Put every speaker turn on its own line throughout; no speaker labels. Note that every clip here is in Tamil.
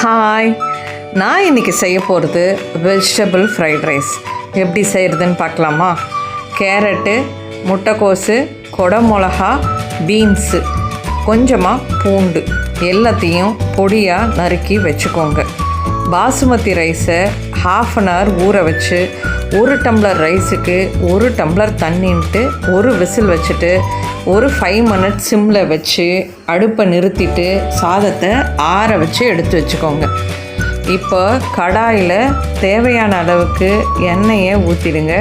ஹாய் நான் இன்றைக்கி செய்ய போகிறது வெஜிடபிள் ஃப்ரைட் ரைஸ் எப்படி செய்கிறதுன்னு பார்க்கலாமா? கேரட்டு முட்டைக்கோஸு கொடமிளகா பீன்ஸு கொஞ்சமாக பூண்டு. எல்லாத்தையும் பொடியாக நறுக்கி வச்சுக்கோங்க. பாசுமதி ரைஸை ஹாஃப் அன் ஹவர் ஊற வச்சு ஒரு டம்ளர் ரைஸுக்கு ஒரு டம்ளர் தண்ணின்ட்டு ஒரு விசில் வச்சுட்டு ஒரு ஃபைவ் மினிட்ஸ் சிம்மில் வச்சு அடுப்பை நிறுத்திட்டு சாதத்தை ஆற வச்சு எடுத்து வச்சுக்கோங்க. இப்போ கடாயில் தேவையான அளவுக்கு எண்ணெயை ஊற்றிடுங்க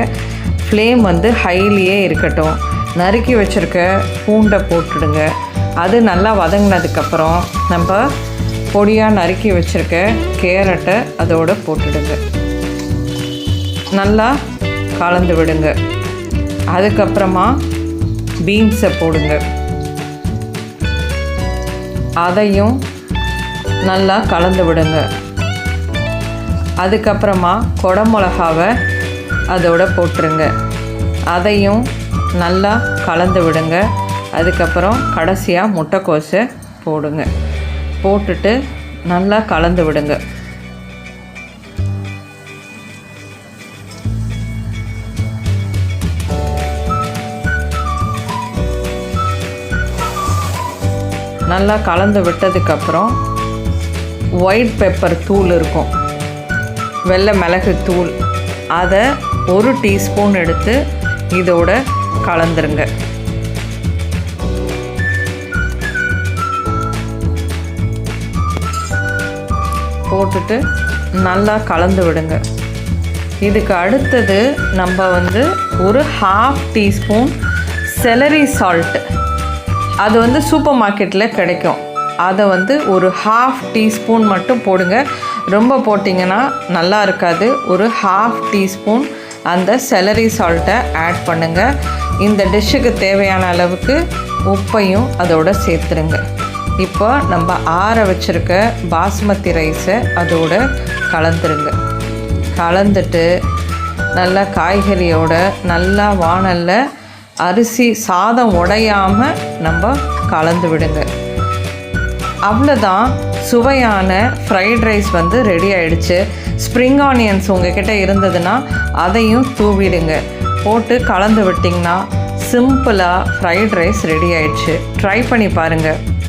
ஃப்ளேம் வந்து ஹைலியே இருக்கட்டும். நறுக்கி வச்சுருக்க பூண்டை போட்டுடுங்க. அது நல்லா வதங்கினதுக்கப்புறம் நம்ம பொடியாக நறுக்கி வச்சுருக்க கேரட்டை அதோடு போட்டுடுங்க. நல்லா கலந்து விடுங்க. அதுக்கப்புறமா பீன்ஸை போடுங்க. அதையும் நல்லா கலந்து விடுங்க. அதுக்கப்புறமா குடமிளகாவை அதோட போட்டுருங்க. அதையும் நல்லா கலந்து விடுங்க. அதுக்கப்புறம் கடைசியாக முட்டைக்கோஸை போடுங்க. போட்டுட்டு நல்லா கலந்து விடுங்க. நல்லா கலந்து விட்டதுக்கப்புறம் ஒயிட் பெப்பர் தூள் இருக்கும். வெள்ளை மிளகு தூள். அதை ஒரு டீஸ்பூன் எடுத்து இதோட கலந்துருங்க. போட்டுட்டு நல்லா கலந்து விடுங்க. இதுக்கு அடுத்தது நம்ம வந்து ஒரு ஹாஃப் டீஸ்பூன் செலரி சால்ட்டு அது வந்து சூப்பர் மார்க்கெட்டில் கிடைக்கும். அதை வந்து ஒரு ஹாஃப் டீஸ்பூன் மட்டும் போடுங்க. ரொம்ப போட்டிங்கன்னா நல்லா இருக்காது. ஒரு ஹாஃப் டீஸ்பூன் அந்த செலரி சால்ட்டை ஆட் பண்ணுங்கள் இந்த டிஷ்ஷுக்கு தேவையான அளவுக்கு உப்பையும் அதோட சேர்த்துருங்க. இப்போ நம்ம ஆற வச்சுருக்க பாஸ்மதி ரைஸை அதோட கலந்துருங்க. கலந்துட்டு நல்லா காய்கறியோட நல்லா வானலில் அரிசி சாதம் உடையாமல் நம்ம கலந்து விடுங்க. அவ்வளோதான் சுவையான ஃப்ரைட் ரைஸ் வந்து ரெடி ஆயிடுச்சு. ஸ்ப்ரிங் ஆனியன்ஸ் உங்ககிட்ட இருந்ததுன்னா அதையும் தூவிடுங்க. போட்டு கலந்து விட்டிங்கன்னா சிம்பிளாக ஃப்ரைட் ரைஸ் ரெடி ஆயிடுச்சு. ட்ரை பண்ணி பாருங்கள்